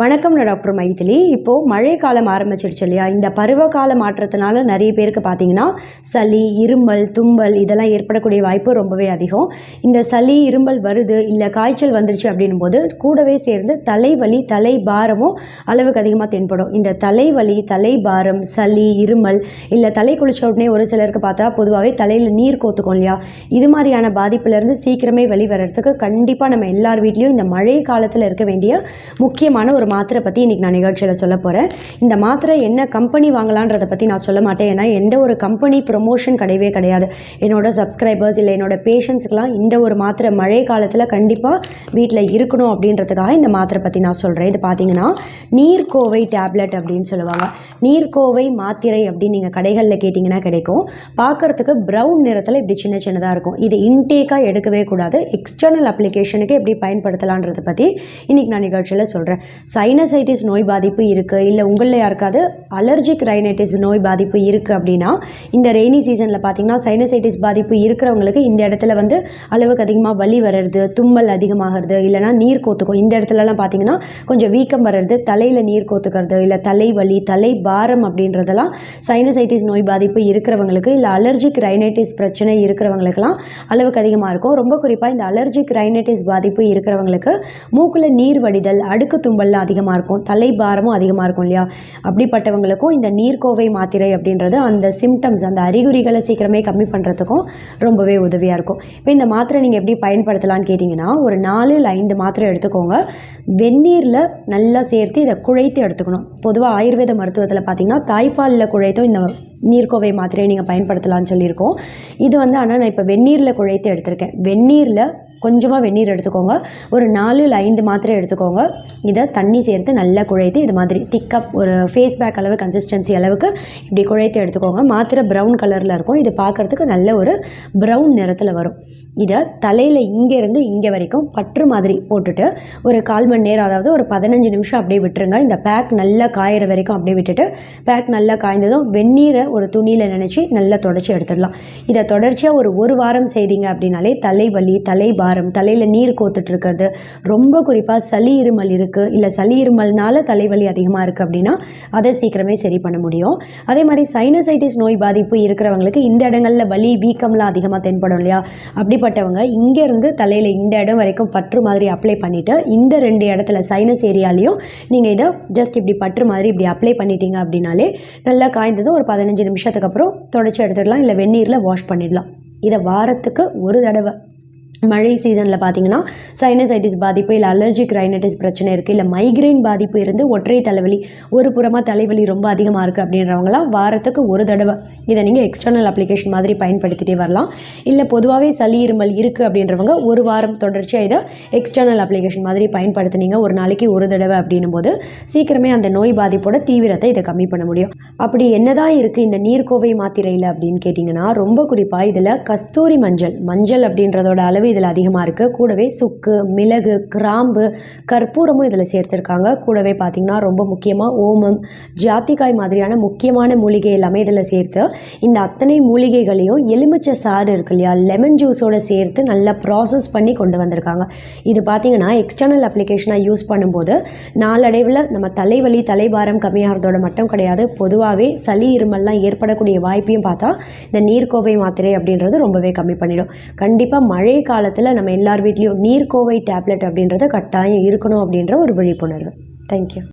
வணக்கம் நான் டாக்டர் மைதிலி. இப்போது மழை காலம் ஆரம்பிச்சிருச்சு இல்லையா? இந்த பருவகால மாற்றத்தினால நிறைய பேருக்கு பார்த்தீங்கன்னா சளி இருமல் தும்பல் இதெல்லாம் ஏற்படக்கூடிய வாய்ப்பு ரொம்பவே அதிகம். இந்த சளி இருமல் வருது இல்லை காய்ச்சல் வந்துருச்சு அப்படின்னும் போது கூடவே சேர்ந்து தலைவலி தலை பாரமும் அளவுக்கு அதிகமாக தென்படும். இந்த தலைவலி தலை பாரம் சளி இருமல் இல்லை தலை குளிச்ச உடனே ஒரு சிலருக்கு பார்த்தா பொதுவாகவே தலையில் நீர் கோத்துக்கும் இல்லையா? இது மாதிரியான பாதிப்புலேருந்து சீக்கிரமே வெளிவரத்துக்கு கண்டிப்பாக நம்ம எல்லார் வீட்லேயும் இந்த மழை காலத்தில் இருக்க வேண்டிய முக்கியமான ஒரு மாத்திரை பற்றி இன்றைக்கி நான் நிகழ்ச்சியில் சொல்ல போகிறேன் இந்த மாத்திரை என்ன கம்பெனி வாங்கலான்றதை பற்றி நான் சொல்ல மாட்டேன். ஏன்னா எந்த ஒரு கம்பெனி ப்ரொமோஷன் கிடையவே கிடையாது. என்னோட சப்ஸ்கிரைபர்ஸ் இல்லை என்னோட பேஷண்ட்ஸ்க்கெலாம் இந்த ஒரு மாத்திரை மழை காலத்தில் கண்டிப்பாக வீட்டில் இருக்கணும் அப்படின்றதுக்காக இந்த மாத்திரை பற்றி நான் சொல்கிறேன் இது பார்த்தீங்கன்னா நீர்க்கோவை டேப்லெட் அப்படின்னு சொல்லுவாங்க. நீர்க்கோவை மாத்திரை அப்படின்னு நீங்கள் கடைகளில் கேட்டிங்கன்னா கிடைக்கும். பார்க்குறதுக்கு ப்ரௌன் நிறத்தில் இப்படி சின்ன சின்னதாக இருக்கும். இது இன்டேக்காக எடுக்கவே கூடாது. எக்ஸ்டர்னல் அப்ளிகேஷனுக்கு எப்படி பயன்படுத்தலான்றதை பற்றி இன்றைக்கி நான் நிகழ்ச்சியில் சொல்கிறேன் சைனசைட்டிஸ் நோய் பாதிப்பு இருக்குது இல்லை உங்களில் யாருக்காவது அலர்ஜிக் ரைனைட்டிஸ் நோய் பாதிப்பு இருக்குது அப்படின்னா இந்த ரெய்னி சீசனில் பார்த்தீங்கன்னா சைனசைட்டிஸ் பாதிப்பு இருக்கிறவங்களுக்கு இந்த இடத்துல வந்து அளவுக்கு அதிகமாக வலி வர்றது தும்மல் அதிகமாகிறது இல்லைனா நீர் கோத்துக்கும். இந்த இடத்துலலாம் பார்த்தீங்கன்னா கொஞ்சம் வீக்கம் வர்றது தலையில் நீர் கோத்துக்கிறது இல்லை தலைவலி தலை பாரம் அப்படின்றதெல்லாம் சைனசைட்டிஸ் நோய் பாதிப்பு இருக்கிறவங்களுக்கு இல்லை அலர்ஜிக் ரைனைட்டிஸ் பிரச்சனை இருக்கிறவங்களுக்கெல்லாம் அளவுக்கு அதிகமாக இருக்கும். ரொம்ப குறிப்பாக இந்த அலர்ஜிக் ரைனைட்டிஸ் பாதிப்பு இருக்கிறவங்களுக்கு மூக்கில் நீர் வடிதல் அடுக்கு தும்பல்லாம் அதிகமாக இருக்கும் தலை பாரமும் அதிகமாக இருக்கும் இல்லையா? அப்படிப்பட்டவங்களுக்கும் இந்த நீர்க்கோவை மாத்திரை அப்படின்றது அந்த சிம்டம்ஸ் அந்த அறிகுறிகளை சீக்கிரமே கம்மி பண்ணுறதுக்கும் ரொம்பவே உதவியாக இருக்கும். இப்போ இந்த மாத்திரை நீங்கள் எப்படி பயன்படுத்தலாம்னு கேட்டிங்கன்னா ஒரு நாலு இல்லை ஐந்து மாத்திரை எடுத்துக்கோங்க. வெந்நீரில் நல்லா சேர்த்து இதை குழைத்து எடுத்துக்கணும். பொதுவாக ஆயுர்வேத மருத்துவத்தில் பார்த்திங்கன்னா தாய்ப்பாலில் குழைத்தும் இந்த நீர்க்கோவை மாத்திரையை நீங்கள் பயன்படுத்தலாம்னு சொல்லியிருக்கோம். இது வந்து ஆனால் நான் இப்போ வெந்நீரில் குழைத்து எடுத்திருக்கேன். வெந்நீரில் கொஞ்சமாக வெந்நீர் எடுத்துக்கோங்க. ஒரு நாலு இல்லை ஐந்து மாத்திரை எடுத்துக்கோங்க. இதை தண்ணி சேர்த்து நல்லா குழைத்து இது மாதிரி திக்காக ஒரு ஃபேஸ் பேக் அளவு கன்சிஸ்டன்சி அளவுக்கு இப்படி குழைத்து எடுத்துக்கோங்க. மாத்திரை ப்ரௌன் கலரில் இருக்கும். இது பார்க்குறதுக்கு நல்ல ஒரு ப்ரௌன் நிறத்தில் வரும். இதை தலையில் இங்கேருந்து இங்கே வரைக்கும் பற்று மாதிரி போட்டுட்டு ஒரு கால் மணி நேரம் அதாவது ஒரு பதினஞ்சு நிமிஷம் அப்படியே விட்டுருங்க. இந்த பேக் நல்லா காயிற வரைக்கும் அப்படியே விட்டுட்டு பேக் நல்லா காய்ந்ததும் வெந்நீரை ஒரு துணியில் நினச்சி நல்லா தொடச்சி எடுத்துடலாம். இதை தொடர்ச்சியாக ஒரு ஒரு வாரம் செய்தீங்க அப்படின்னாலே தலைவலி தலைபாரம் தலையில் நீர் கோத்துட்டு இருக்கிறது ரொம்ப குறிப்பாக சளி இருமல் இருக்குது இல்லை சளி இருமல்னால தலைவலி அதிகமாக இருக்குது அப்படின்னா அதை சீக்கிரமே சரி பண்ண முடியும். அதே மாதிரி சைனசைட்டிஸ் நோய் பாதிப்பு இருக்கிறவங்களுக்கு இந்த இடங்களில் வலி வீக்கம்லாம் அதிகமாக தென்படும் இல்லையா? அப்படிப்பட்டவங்க இங்கேருந்து தலையில் இந்த இடம் வரைக்கும் பற்று மாதிரி அப்ளை பண்ணிவிட்டு இந்த ரெண்டு இடத்துல சைனஸ் ஏரியாலையும் நீங்கள் இதை ஜஸ்ட் இப்படி பற்று மாதிரி இப்படி அப்ளை பண்ணிட்டீங்க அப்படின்னாலே நல்லா காய்ந்ததும் ஒரு பதினஞ்சு நிமிஷத்துக்கு அப்புறம் தொடச்சி எடுத்துடலாம். இல்லை வெந்நீரில் வாஷ் பண்ணிடலாம். இதை வாரத்துக்கு ஒரு தடவை. மழை சீசனில் பார்த்தீங்கன்னா சைனசைட்டிஸ் பாதிப்பு இல்லை அலர்ஜிக் ரைனட்டிஸ் பிரச்சனை இருக்குது இல்லை மைக்ரைன் பாதிப்பு இருந்து ஒற்றை தலைவலி ஒரு புறமாக தலைவலி ரொம்ப அதிகமாக இருக்குது அப்படின்றவங்களாம் வாரத்துக்கு ஒரு தடவை இதை நீங்கள் எக்ஸ்டர்னல் அப்ளிகேஷன் மாதிரி பயன்படுத்திகிட்டே வரலாம். இல்லை பொதுவாகவே சளி இருமல் இருக்குது அப்படின்றவங்க ஒரு வாரம் தொடர்ச்சியாக இதை எக்ஸ்டர்னல் அப்ளிகேஷன் மாதிரி பயன்படுத்துனீங்க ஒரு நாளைக்கு ஒரு தடவை அப்படின்னும் போது சீக்கிரமே அந்த நோய் பாதிப்போட தீவிரத்தை இதை கம்மி பண்ண முடியும். அப்படி என்னதான் இருக்குது இந்த நீர்க்கோவை மாத்திரையில் அப்படின்னு கேட்டிங்கன்னா ரொம்ப குறிப்பாக இதில் கஸ்தூரி மஞ்சள் மஞ்சள் அப்படின்றதோட அளவு இதில் அதிகமாக இருக்குது கூடவே சுக்கு மிளகு கிராம்பு கற்பூரமும் இதில் சேர்த்துருக்காங்க. கூடவே பார்த்திங்கன்னா ரொம்ப முக்கியமாக ஓமம் ஜாத்திக்காய் மாதிரியான முக்கியமான மூலிகை எல்லாமே இதில் சேர்த்து இந்த அத்தனை மூலிகைகளையும் எலுமிச்சை சாறு இருக்கு இல்லையா லெமன் ஜூஸோடு சேர்த்து நல்லா ப்ராசஸ் பண்ணி கொண்டு வந்திருக்காங்க. இது பார்த்திங்கன்னா எக்ஸ்டர்னல் அப்ளிகேஷனாக யூஸ் பண்ணும்போது நாளடைவில் நம்ம தலைவலி தலைபாரம் கம்மியாகிறதோட மட்டும் கிடையாது. பொதுவாகவே சளி இருமல்லாம் ஏற்படக்கூடிய வாய்ப்பையும் பார்த்தா இந்த நீர்க்கோவை மாத்திரை அப்படின்றது ரொம்பவே கம்மி பண்ணிடும். கண்டிப்பாக மழை கால காலத்தில் நம்ம எல்லார் வீட்லேயும் நீர்க்கோவை டேப்லெட் அப்படின்றது கட்டாயம் இருக்கணும் அப்படின்ற ஒரு விழிப்புணர்வு. தேங்க்யூ